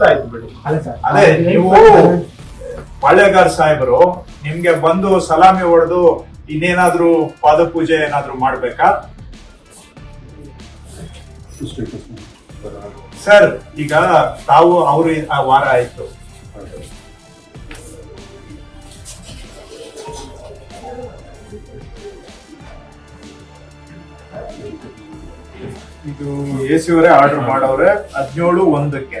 ಅರ್ಥ ಆಯ್ತು ಬಿಡಿ ಅದೇ ನೀವು ಪಾಳ್ಯಗಾರ್ ಸಾಹೇಬರು ನಿಮ್ಗೆ ಬಂದು ಸಲಾಮಿ ಹೊಡೆದು ಇನ್ನೇನಾದ್ರೂ ಪಾದಪೂಜೆ ಏನಾದ್ರೂ ಮಾಡ್ಬೇಕಾ? ಸರ್ ಈಗ ತಾವು ಅವರು ಆ ವಾರ ಆಯ್ತು. ಇದು ಎ ಸಿ ಅವರೇ ಆರ್ಡರ್ ಮಾಡವ್ರೆ ಹದಿನೇಳು ಒಂದಕ್ಕೆ.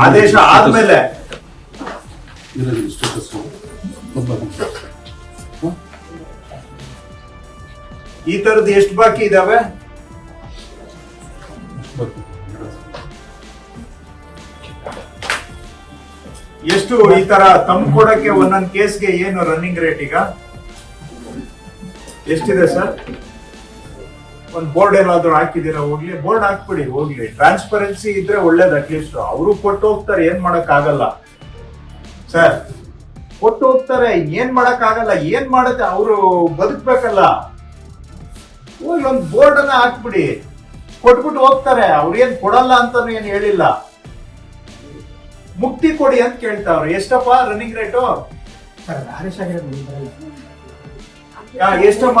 ಆದೇಶ ಆದ್ಮೇಲೆ. ಈ ತರದ್ ಎಷ್ಟು ಬಾಕಿ ಇದಾವೆ? ಎಷ್ಟು ಈ ತರ ತಮ್ ಕೊಡಕ್ಕೆ ಒಂದೊಂದ್ ಕೇಸ್ಗೆ ಏನು ರನ್ನಿಂಗ್ ರೇಟ್ ಈಗ? ಎಷ್ಟಿದೆ ಸರ್? ಒಂದ್ ಬೋರ್ಡ್ ಏನಾದ್ರು ಹಾಕಿದೀರಾ ಹೋಗ್ಲಿ. ಬೋರ್ಡ್ ಹಾಕ್ಬಿಡಿ ಹೋಗ್ಲಿ. ಟ್ರಾನ್ಸ್ಪರೆನ್ಸಿ ಇದ್ರೆ ಒಳ್ಳೇದು ಅಟ್ಲೀಸ್ಟ್ ಅವರು ಕೊಟ್ಟು ಹೋಗ್ತಾರೆ ಏನ್ ಮಾಡಕ್ ಆಗಲ್ಲ ಸರ್ ಕೊಟ್ಟು ಹೋಗ್ತಾರೆ ಏನ್ ಮಾಡಕ್ ಆಗಲ್ಲ ಏನ್ ಮಾಡುತ್ತೆ ಅವರು ಬದುಕ್ಬೇಕಲ್ಲ. ಹೋಗಿ ಒಂದು ಬೋರ್ಡ್ ಅನ್ನ ಹಾಕ್ಬಿಡಿ. ಕೊಟ್ಬಿಟ್ಟು ಹೋಗ್ತಾರೆ. ಅವ್ರೇನ್ ಕೊಡಲ್ಲ ಅಂತಾನು ಏನ್ ಹೇಳಿಲ್ಲ. ಮುಕ್ತಿ ಕೊಡಿ ಅಂತ ಕೇಳ್ತಾವ್ರೆ ಎಷ್ಟಪ್ಪ ರನ್ನಿಂಗ್ ರೇಟು ಎಷ್ಟಮ್ಮ?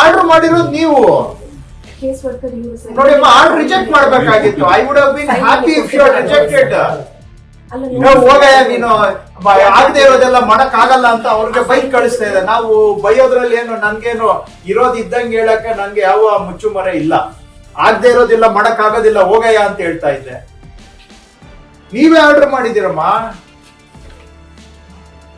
ಆರ್ಡರ್ ಮಾಡಿರೋದು ನೀವು. ನೋಡಿ ಆರ್ಡರ್ ರಿಜೆಕ್ಟ್ ಮಾಡ್ಬೇಕಾಗಿತ್ತು. I would have been happy if you rejected ಹೋಗಯ್ಯ ನೀನು ಆಗದೆ ಇರೋದೆಲ್ಲ ಮಾಡಕ್ ಆಗಲ್ಲ ಅಂತ ಅವ್ರಿಗೆ ಬೈಕ್ ಕಳಿಸ್ತಾ ಇದೆ. ನಾವು ಬೈಯೋದ್ರಲ್ಲಿ ಏನು ನನ್ಗೇನು ಇರೋದ್ ಇದ್ದಂಗೆ ಹೇಳಕ್ಕೆ ನನ್ಗೆ ಯಾವ ಮುಚ್ಚುಮರೆ ಇಲ್ಲ. ಆಗದೆ ಇರೋದಿಲ್ಲ ಮಾಡಕ್ ಆಗೋದಿಲ್ಲ ಹೋಗಯ್ಯ ಅಂತ ಹೇಳ್ತಾ ಇದ್ದೆ. ನೀವೇ ಆರ್ಡರ್ ಮಾಡಿದಿರಮ್ಮ